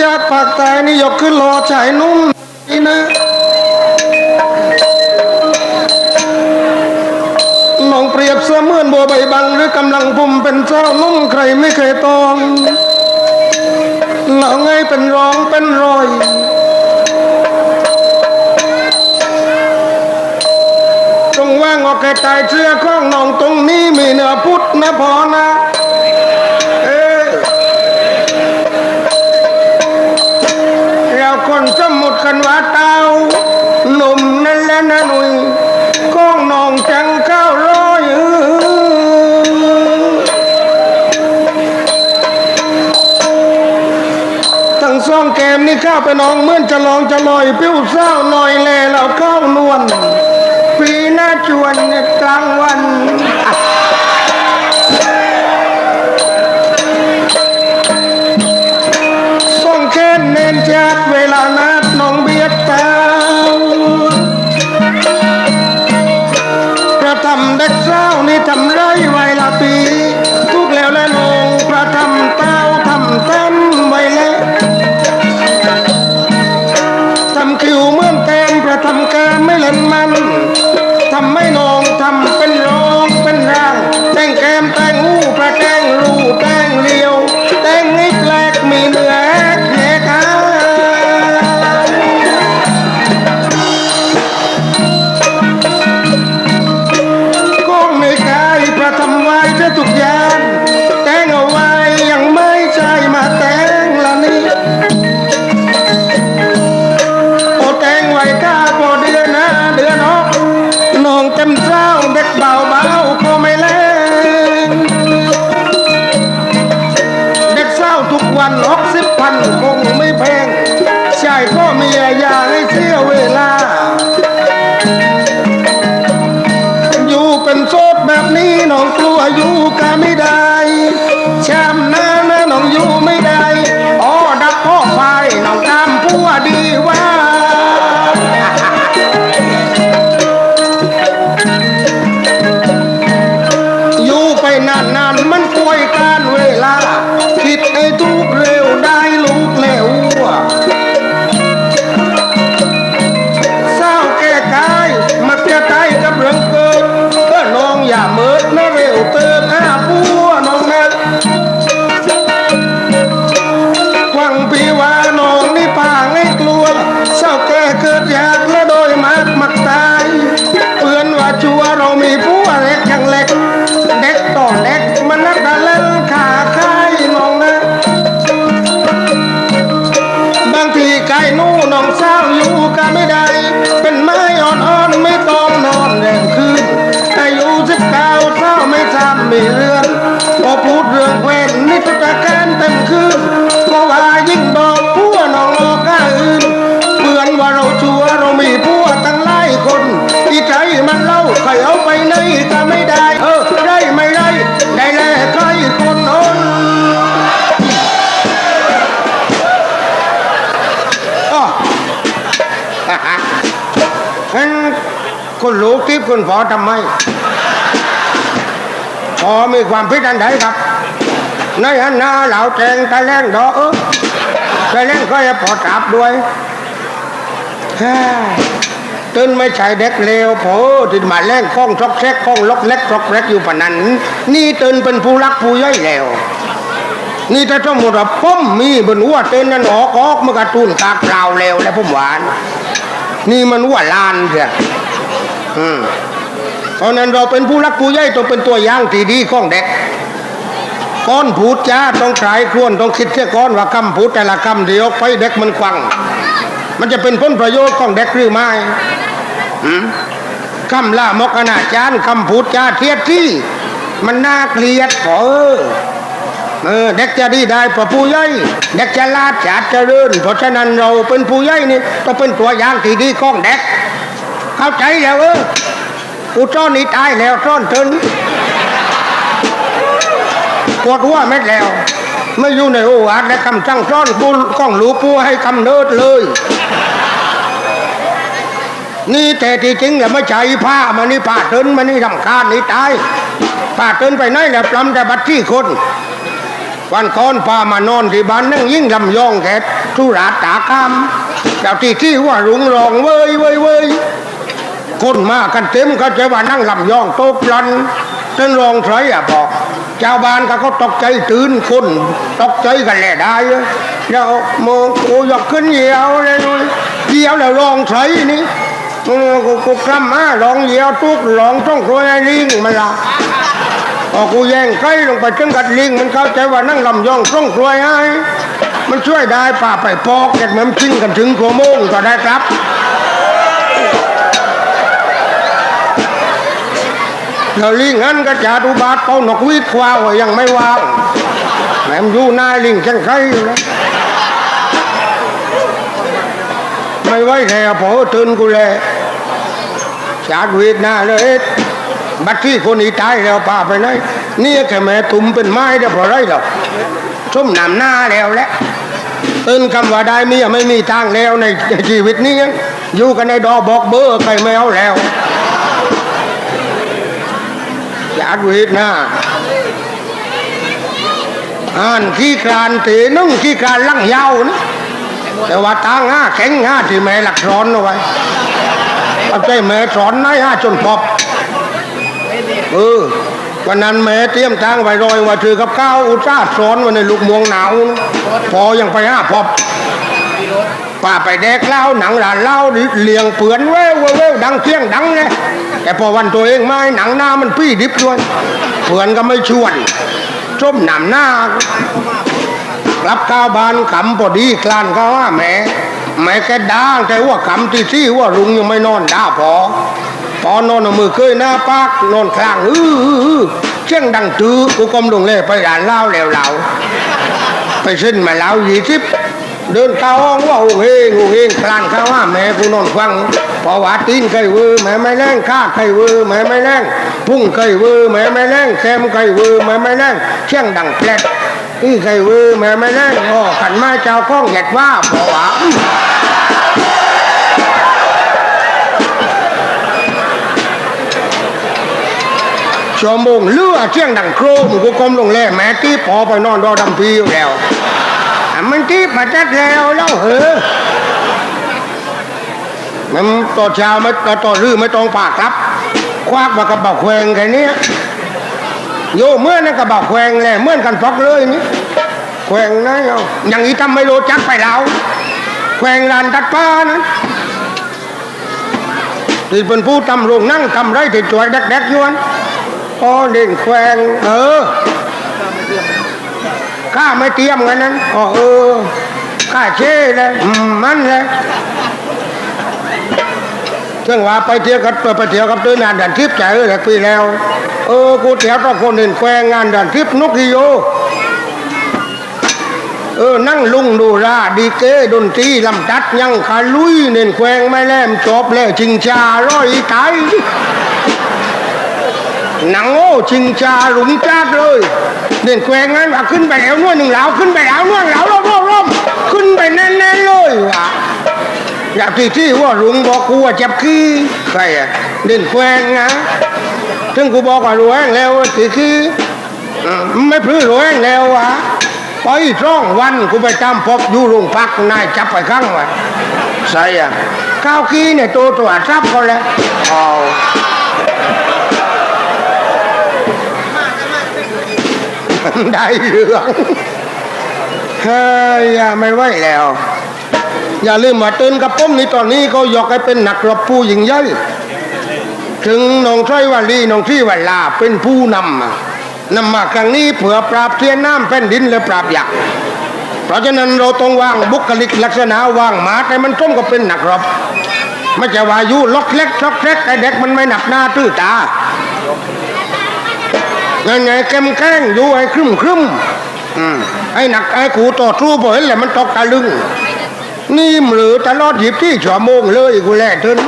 ชาติภาคใต้นี่ยกขึ้นรอชายนุ่มนี่นะน้องเปรียบเสมือนบัวใบบัง หรือกำลังผมเป็นเจ้านุ่มใครไม่เคยตองน้องไงเป็นร้องเป็นรอยตรงว่างออกแก่ตายเชื่อข้องน้องตรงนี้มีเนื้อพุทธนะพอนะ ข้าไปน้องเมื่อนจะลองจะลอย ปิ้วเศร้าหน่อยแลเราเข้านวล เรือนพอพูดเรื่องแควนนิทรรศการเต็มคืนก็ว่ายิ่งบอกผัวน้องออกข้าอื่นเปือนว่าเราชัวเรามีผัวตั้งหลายคนอีใจมันเล่าใครเอาไปไหนก็ไม่ได้ เออได้ไม่ได้ได้แลใครคนน้นอ้องั้นคุณรู้ที่คุณพอทำไม พอมีความผิดอันใดครับ ในอันหน้าเหล่าแจงตะแรงดอกเออตะแรงก็จะพอจับด้วยเตื่นไม่ใช่เด็กเลวโผที่มาแรงข้องซอกแซกข้องล็อกเล็กซอกเล็กอยู่ปนนั้น นี่ตื่นเป็นผู้รักผู้ย่อยแล้ว นี่ถ้าสมมติว่าผมมีบนหัวเต้นนั้นออกออกมันกระตูนกากเปล่าแล้วแล้วผมหวาน นี่มันหัวลานเถอะอืม ราะนั้นเราเป็นผู้รักผู้ใหญ่ต้องเป็นตัวอย่างที่ดีของเด็กก้อนพูดจ้าต้องใช้ควรต้องคิดเสียก้อนว่าคำพูดแต่ละคำเดียวไปเด็กมันฟัง มันจะเป็นผลประโยชน์ของเด็กหรือไม่คำล่ามกอนาจารย์คำพูดจ้าเทียดที่มันน่าเกลียดเออเออเด็กจะดีได้เพราะผู้ใหญ่เด็กจะลาดจะเจริญเพราะฉะนั้นเราเป็นผู้ใหญ่นี่ต้องเป็นตัวอย่างที่ดีของเด็ก เข้าใจแล้วเออ กูซ่อนนี่ตายแล้วซ่อนเถินปวดหัวเม็ดแล้ว ไม่อยู่ในโอวาทและคำสั่งซ่อนกูก้องรู้ปูให้คำเนิดเลย นี่แต่ที่จริงแล้วไม่ใช่ผ้ามันนี่ผ้าเถินมันนี่รำคาญนี่ตายผ้าเถินไปไหนแล้วปลำแต่บัตรที่คนวันก่อนพามานอนที่บ้านนั่งยิ่งลำยองแกทุราตากามเจ้าที่ที่ว่ารุงรองเว้ยเว้ยเว้ย คนมากันเต็มเขาใจว่านั่งลำยองโต๊ะลันจนรองใช้อะบอกเจ้าบ้านก็เขาตกใจตื่นคนตกใจกันแหละได้เว้ยแล้วโมกูอยากขึ้นเหยียวเลยเว้ยเหยียวแล้วรองใช้นี่กูกูกล้ำมาลองเหยียวทุกลองต้องคอยลิงมันละพอกูแย่งใกล้ลงไปถึงกัดลิงมันเข้าใจว่านั่งลำยองส่งกลวยให้มันช่วยได้ป่าไปปอกเก็ดเหมือนชิงกันถึงโคโมงก็ได้ครับ แล้วลิงนั้นก็จะดูบาดเป่านกวีดควาวยังไม่วางแหมมนอยู่นายลิงจังไครอยู่แล้วไม่ไหวแล้วพอตื่นกูเลยชาดวีดหน้าเลยบัดที่คนนี้ตายแล้วป่าไปไหนนี่แค่แม่ตุ่มเป็นไม้ได้เพราะไรหรอกส้มนำหน้าแล้วแหละตื่นคำว่าได้เมียไม่มีทางแล้วในชีวิตนี้อยู่กันในดอบอกเบอร์ใครไม่เอาแล้ว อยากวิทย์นะอ่านขี้กรานตีนุ่งขี้กรานลังยาวนะแต่ว่าทางห้าแข็งห้าที่แม่หลักสอนเอาไว้เอาใจแม่สอนนายห้าจนพบเออวันนั้นแม่เตรียมทางไว้รอยว่าถือกับข้าวอุตส่าห์สอนวันในลูกมวงหนาวพอยังไปห้าพบป้าไปแดกเล้าหนังหลานเล้าเลียงเปือนเว้วเว้วดังเที่ยงดังไง แต่พอวันตัวเองไม่หนังหน้ามันปี้ดิบด้วยเปือนก็ไม่ชวนส้มหนำหน้ารับข้าวบานขำพอดีคลานเขาว่าแหม่แม่แกด่างแต่ว่าขำที่ที่ว่าลุงยังไม่นอนด่าพอพอนอนมือเคยหน้าปากนอนคลางอื้ออเชียงดังตื้อกูกลมลงเล่ไปร้านเล้าแล้วเหลาไปเส้นมาเล้ายี่สิบ เดินเข้าห้องว่าโอ้เฮงโอ้เฮงคลานเข้าว่าแม่กูนอนฟังพอว่าตีนไก่เวอแม่ไม่แรงข้าไก่เวอแม่ไม่แรงพุ่งไก่เวอแม่ไม่แรงแซมไก่เวอแม่ไม่แรงเชียงดังแปลดนี่ไก่เวอแม่ไม่แรงอ๋อขันมาเจ้าข้องเหยียดว่าพอว่าชั่วโมงเลือเที่ยงดังโครมกูก้มลงแล่แม่ตีพอไปนอนรอดำพีอยู่แล้ว มันตีมาจัดแล้วแล้วเหอมันต่อช้าไม่ต่อรื้อไม่ต้องปากครับ ควักมากระบอกแควงแค่นี้โยเมื่อนั่นกระบอกแควงแหละเมื่อนกันฟอกเลยนี่แควงนะเอาอย่างนี้ทำไม่รู้จักไปแล้วแควงลานตัดป้านะที่เป็นผู้ทำโรงนั่งทำไรที่ตัวเด็กๆยวนพอเด่นแควงเออ ข้าไม่เตรียมกันนั้นอ๋อเออข้าเช่เลยมันเลยเรื่องว่าไปเที่ยวกับไปเที่ยวกับตัวงานดันทิพย์ใจเออหลายปีแล้ว เออกูเที่ยวกับคนเด่นแควงงานดันทิพย์นกฮิโยเออนั่งลุงดูราดีเกดนตรีลำจัดยังขาลุยเน่นแควงไม่แลมจบแล้วชิงชาร้อยไตหนังโอ้ชิงชาหลุมจัดเลย เด่นแควงงั้นว่าขึ้นไปแล้วนวดหนึ่งเหลาขึ้นไปแล้วนวดเหลาล้อมล้อมล้อมขึ้นไปแน่นๆเลยว่ะอยากที่ที่ว่าลุงบอกกูว่าเจ็บขี้ใครอะเด่นแควงนะถึงกูบอกว่ารู้แห้งแล้วที่ขี้อืมไม่พลื้อรู้แห้งแล้ววะไปสองวันกูไปตามพบอยู่โรงพักนายจับไปข้างไว้ใส่อะข้าวกี้เนี่ยตัวตัวจับเขาแล้วเอา ได้เรื่องเฮ้ยอย่าไม่ไหวแล้ว อย่าลืมมาตื่นกับป้มนี่ตอนนี้เขายกให้เป็นนักรบผู้หญิงใหญ่ถึงน้องช้อยวาลีน้องที่วาลาเป็นผู้นำนำมาครั้งนี้เพื่อปราบเทียนน้ำแผ่นดินและปราบยักษ์เพราะฉะนั้นเราต้องวางบุคลิกลักษณะวางมาแต่มันต้มกับเป็นหนักรบไม่ใช่ว่ายูล็อกเล็กช็อกเล็กไอเด็กมันไม่หนับหน้าตื้อตา ไงไงแกมแกล้งอยู่ไอ้ครึมครึมอืมไอ้หนักไอ้ขู่ต่อสู้พอเห็นแหละมันตกตะลึง นี่หรือตลอดหยิบที่ชั่วโมงเลยกูแลทึน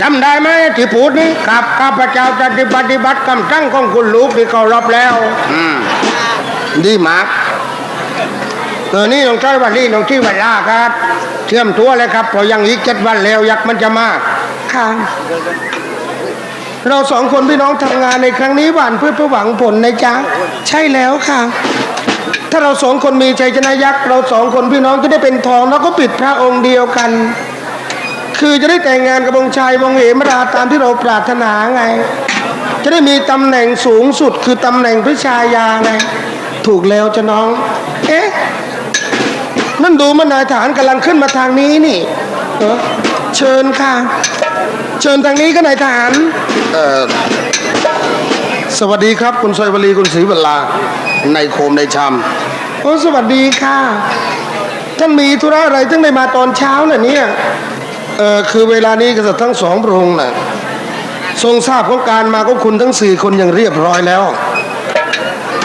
จำได้ไหมที่พูดนี้กับข้าพเจ้าจะปฏิบัติคำสั่งของคุณลูกที่เขารับแล้วอืมดีมากเออนี่น้องจ้อยวันนี้น้องที่วันลาครับ เชื่อมตัวเลยครับเพราะยังอีกเจ็ดวันแล้วยักษ์มันจะมาค่ะ เราสองคนพี่น้องทำงานในครั้งนี้หวานเพื่อเพื่อหวังผลนะจ๊ะ ใช่แล้วค่ะ ถ้าเราสองคนมีชัยชนะยักษ์เราสองคนพี่น้องจะได้เป็นทองแล้วก็ปิดพระองค์เดียวกัน คือจะได้แต่งงานกับองค์ชายวงเหมราตามที่เราปรารถนาไง จะได้มีตำแหน่งสูงสุดคือตำแหน่งพระชายาไง ถูกแล้วจะน้อง เอ๊ะนั่นดูมันนายฐานกำลังขึ้นมาทางนี้นี่เออเชิญค่ะ เชิญทางนี้ก็นายฐาน สวัสดีครับ คุณซอยวลีคุณศรีวลาในโคมในชามโอ้สวัสดีค่ะ ท่านมีธุระอะไรถึงได้มาตอนเช้าน่ะเนี่ยเออคือเวลานี้กษัตริย์ทั้งสองพระองค์น่ะทรงทราบของการมาของคุณทั้งสี่คนอย่างเรียบร้อยแล้ว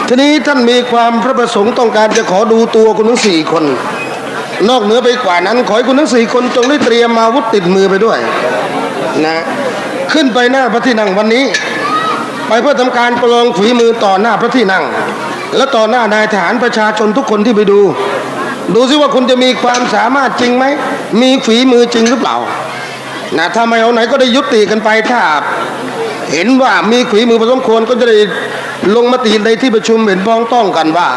ทีนี้ท่านมีความพระประสงค์ต้องการจะขอดูตัวคุณทั้งสี่คน นอกเหนือไปกว่านั้น ขอให้คุณทั้งสี่คนจงได้เตรียมอาวุธติดมือไปด้วย นะ ขึ้นไปหน้าพระที่นั่งวันนี้ ไปเพื่อทำการประลองฝีมือต่อหน้าพระที่นั่ง และต่อหน้านายทหารประชาชนทุกคนที่ไปดู ดูซิว่าคุณจะมีความสามารถจริงไหมมีฝีมือจริงหรือเปล่านะถ้าไม่เอาไหนก็ได้ยุติกันไปถ้าเห็นว่ามีฝีมือพอสมควรก็จะได้ลงมติในที่ประชุมเห็นพ้องต้องกันว่า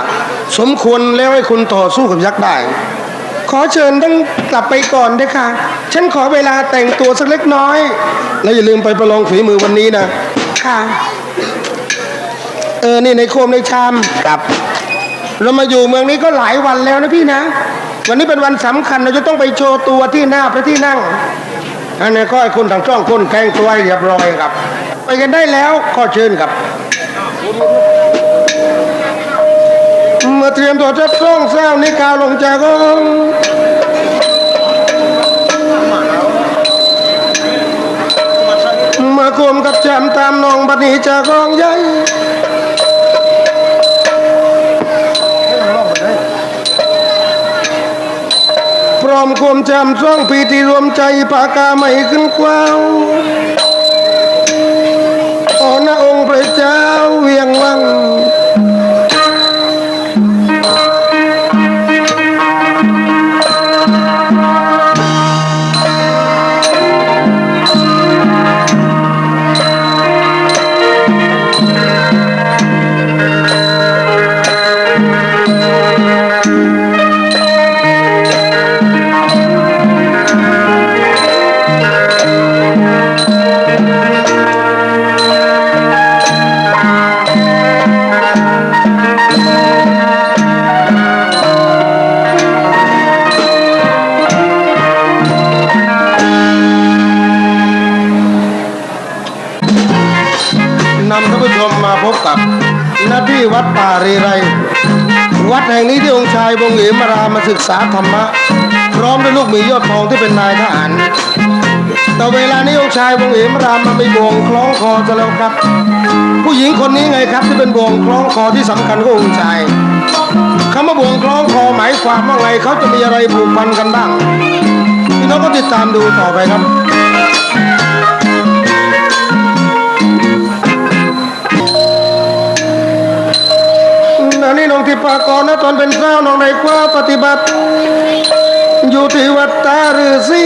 สมควรแล้วให้คุณต่อสู้กับยักษ์ได้ ขอเชิญทั้งกลับไปก่อนด้วยค่ะ ฉันขอเวลาแต่งตัวสักเล็กน้อย แล้วอย่าลืมไปประลองฝีมือวันนี้นะ ค่ะ เออ นี่ในโคมในชามครับ เรามาอยู่เมืองนี้ก็หลายวันแล้วนะพี่นะ วันนี้เป็นวันสำคัญเราจะต้องไปโชว์ตัวที่หน้าพระที่นั่ง อันนี้ก็ให้คุณทางช่องคนแกงตัวให้เรียบร้อยครับ ไปกันได้แล้วขอเชิญครับเมื่อเตรียมตัวจะต้องเศร้านิกาวลงจากกองเมื่อกลมกับจำตามนองบัดนี้จากองใหญ่พร้อมความจำช่องปีที่รวมใจปากกาไม่ขึ้นกว้าว ที่วัดป่าเรไร วัดแห่งนี้ที่องค์ชายวงเหมรามาศึกษาธรรมะ พร้อมด้วยลูกหมียอดทองที่เป็นนายทหารแต่เวลานี้องค์ชายวงเหมรามาไปบ่วงคล้องคอซะแล้วครับ ผู้หญิงคนนี้ไงครับที่เป็นบ่วงคล้องคอที่สำคัญขององค์ชายคำว่าบ่วงคล้องคอหมายความว่าไงเขาจะมีอะไรผูกพันกันบ้างพี่น้องก็ติดตามดูต่อไปครับ ในกว่าปฏิบัติ อยู่ที่วัดตาฤาษี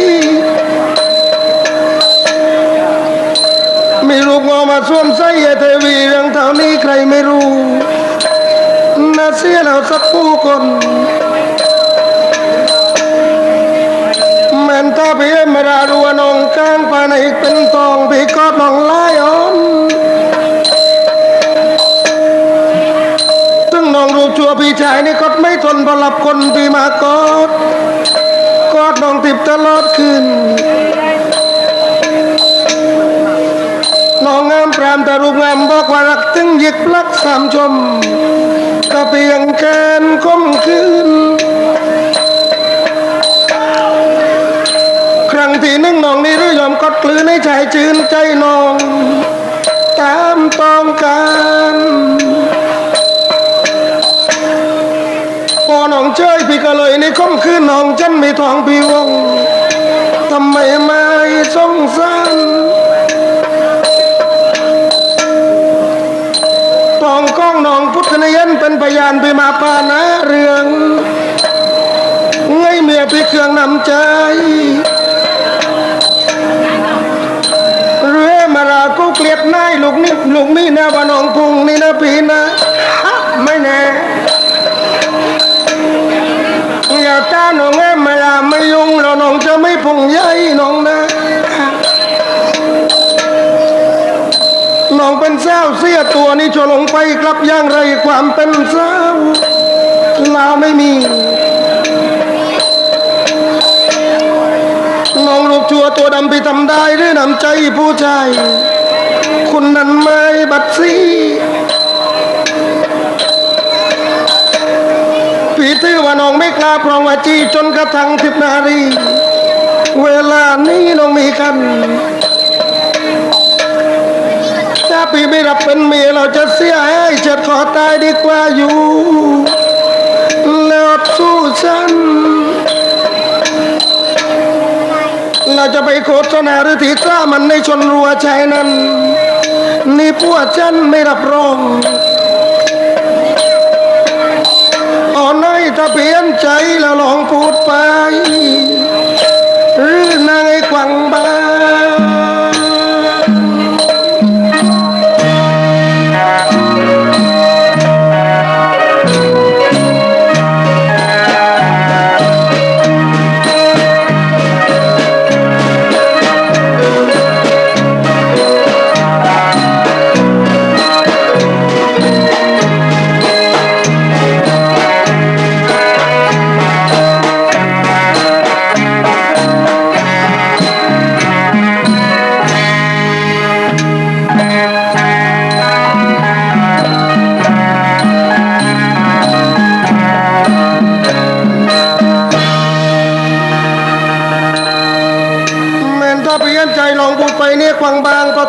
มีลูกงอมาสวมใส่เทวีเรื่องเท่านี้ใครไม่รู้น่าเสียแล้วสักผู้คนแมันถ้าพี่มราดัวนองกลางปานอีกเป็นทองพี่กอดน้องลายอ่อน ตึงน้องรูปชัวพี่ชายนี่ก็ไม่ทนพอหลับคนพี่มากอดกอดน้องติบตลอดคืนน้องงามปรามแต่รูปงามบอกว่ารักถึงหยิกพลักสามชมก็เพียงแค่นคมคืนครั้งที่หนึ่งน้องนี่หรือยอมกอดกลืนให้ชายชื่นใจน้อง ตามต้องการ เจ้ยพี่ก็เลยในค่ำคืนน้องฉันไม่ทองพี่วงทำไมไม่สงสารทองก้องน้องพุทธนยันเป็นพยานพี่มาปานะเรื่องไงเมียพี่เครื่องนำใจเรือมารากูเกลียดนายลูกนี่ลูกนี่นะว่าน้องพุงนี่นะพี่นะไม่แน่ พงใหญ่น้องนะน้องเป็นสาเสียตัวนี่จะลงไปกลับอย่างไรความเป็นสาลาวไม่มีน้องลูกชัวตัวดำพี่ทำได้หรือนำใจผู้ชายคุณนั้นไม่บัดซีพี่ถือว่าน้องไม่กล้าพราะว่าจีจนกระทั่งทิพนารี เวลานี้น้องมีกันถ้าพี่ไม่รับเป็นเมียเราจะเสียให้เจ็ดขอตายดีกว่าอยู่แล้วสู้ฉันเราจะไปโฆษณาหรือถีกล้ามันในชนรัวชายนั้น นี่พวกฉันไม่รับรองอ่อนน้อยถ้าเปลี่ยนใจ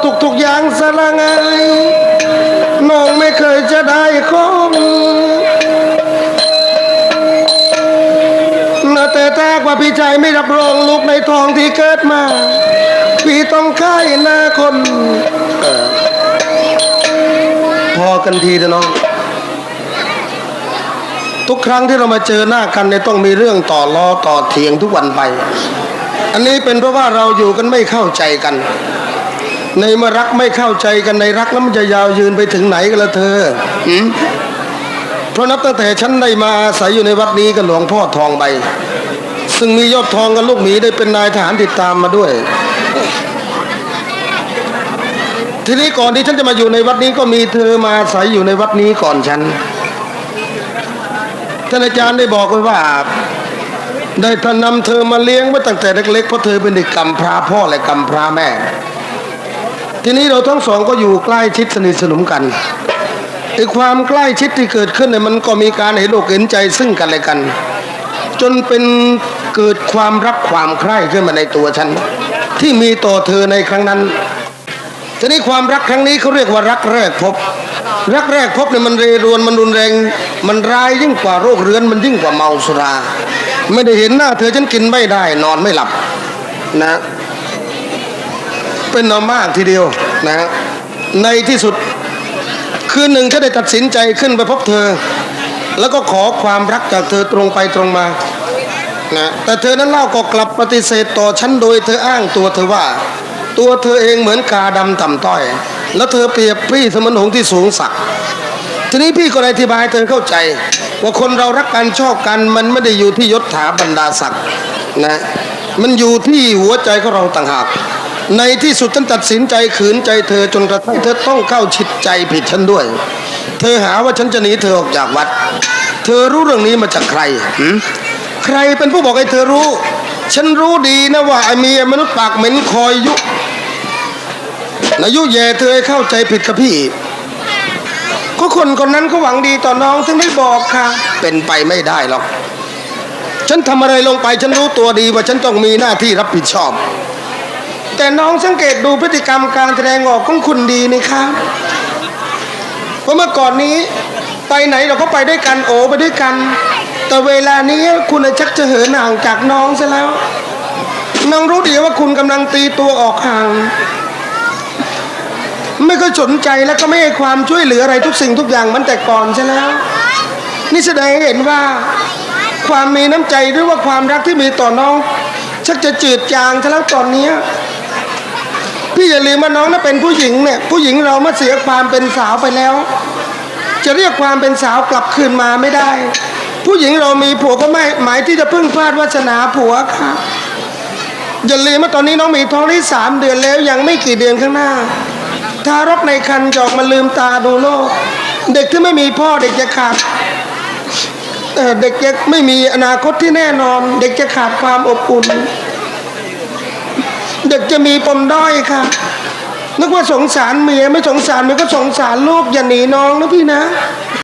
ทุกทุกๆอย่างสละไงน้องไม่เคยจะได้ของนะแต่ถ้าว่าพี่ใจไม่รับรองลูกในทองที่เกิดมา พี่ต้องค่ายหน้าคนอพอกันทีเถอะน้องทุกครั้งที่เรามาเจอหน้ากันเนี่ยต้องมีเรื่องต่อล้อต่อเถียงทุกวันไป อันนี้เป็นเพราะว่าเราอยู่กันไม่เข้าใจกัน ในเมื่อรักไม่เข้าใจกันในรักแล้วมันจะยาวยืนไปถึงไหนกันละเธอหืมเพราะนับตั้งแต่ฉันได้มาอาศัยอยู่ในวัดนี้กับหลวงพ่อทองใบ ซึ่งมียอดทองกับลูกหมีได้เป็นนายทหารติดตามมาด้วย ทีนี้ก่อนที่ฉันจะมาอยู่ในวัดนี้ก็มีเธอมาอาศัยอยู่ในวัดนี้ก่อนฉันท่านอาจารย์ได้บอกไว้ว่าได้ท่านนำเธอมาเลี้ยงไว้ตั้งแต่เล็กๆเพราะเธอเป็นเด็กกำพร้าพ่อและกำพร้าแม่ ทีนี้เราทั้งสองก็อยู่ใกล้ชิดสนิทสนมกันไอ้ความใกล้ชิดที่เกิดขึ้นเนี่ยมันก็มีการเห็นอกเห็นใจซึ่งกันและกัน จนเป็นเกิดความรักความใคร่ขึ้นมาในตัวฉัน ที่มีต่อเธอในครั้งนั้นทีนี้ความรักครั้งนี้เขาเรียกว่ารักแรกพบ รักแรกพบเนี่ยมันเรรวนมันรุนแรง มันร้ายยิ่งกว่าโรคเรื้อนมันยิ่งกว่าเมาสุรา ไม่ได้เห็นหน้าเธอฉันกินไม่ได้นอนไม่หลับนะ เป็นเอามากทีเดียวนะในที่สุดคืนหนึ่งฉันได้ตัดสินใจขึ้นไปพบเธอ แล้วก็ขอความรักจากเธอตรงไปตรงมานะแต่เธอนั้นเล่าก็กลับปฏิเสธต่อฉันโดยเธออ้างตัวเธอว่า ตัวเธอเองเหมือนกาดำต่ำต้อย แล้วเธอเปรียบพี่เสมือนหงส์ที่สูงสักทีนี้พี่ก็อธิบายเธอเข้าใจ ว่าคนเรารักกันชอบกันมันไม่ได้อยู่ที่ยศถาบรรดาศักดิ์นะมันอยู่ที่หัวใจของเราต่างหาก ในที่สุดฉันตัดสินใจขืนใจเธอจนกระทั่งเธอต้องเข้าชิดใจผิดฉันด้วย เธอหาว่าฉันจะหนีเธอออกจากวัด เธอรู้เรื่องนี้มาจากใคร ใครเป็นผู้บอกให้เธอรู้ ฉันรู้ดีนะว่าไอ้เมียมนุษย์ปากเหม็นคอยยุนายุแย่เธอเข้าใจผิดกับพี่ก็คนคนนั้นเขาหวังดีต่อน้องถึงได้บอกค่ะ เป็นไปไม่ได้หรอก ฉันทำอะไรลงไปฉันรู้ตัวดีว่าฉันต้องมีหน้าที่รับผิดชอบ แต่น้องสังเกตดูพฤติกรรมการแสดงออกของคุณดีนี่ครับเพราะเมื่อก่อนนี้ไปไหนเราก็ไปด้วยกันโอไปด้วยกัน แต่เวลานี้คุณชักจะเหินห่างจากน้องซะแล้ว น้องรู้ดีว่าคุณกำลังตีตัวออกห่าง ไม่ก็สนใจแล้วก็ไม่ให้ความช่วยเหลืออะไรทุกสิ่งทุกอย่างมันแต่ก่อนใช่แล้ว นี่แสดงให้เห็นว่าความมีน้ำใจหรือว่าความรักที่มีต่อน้องชักจะจืดจางซะแล้วตอนเนี้ พี่อย่าลืมว่าน้องนั้นเป็นผู้หญิงเนี่ยผู้หญิงเราเมื่อเสียความเป็นสาวไปแล้ว จะเรียกความเป็นสาวกลับคืนมาไม่ได้ ผู้หญิงเรามีผัวก็ไม่หมายที่จะพึ่งพลาดวาสนาผัวค่ะอย่าลืมว่าตอนนี้น้องมีท้องได้สามเดือนแล้วยังไม่กี่เดือนข้างหน้าทารกในครรภ์จออกมาลืมตาดูโลก เด็กที่ไม่มีพ่อเด็กจะขาดเด็กจะไม่มีอนาคตที่แน่นอน เด็กจะขาดความอบอุ่น เด็กจะมีปมด้อยค่ะ นึกว่าสงสารเมียไม่สงสารเมียก็สงสารลูกอย่าหนีน้องนะพี่นะ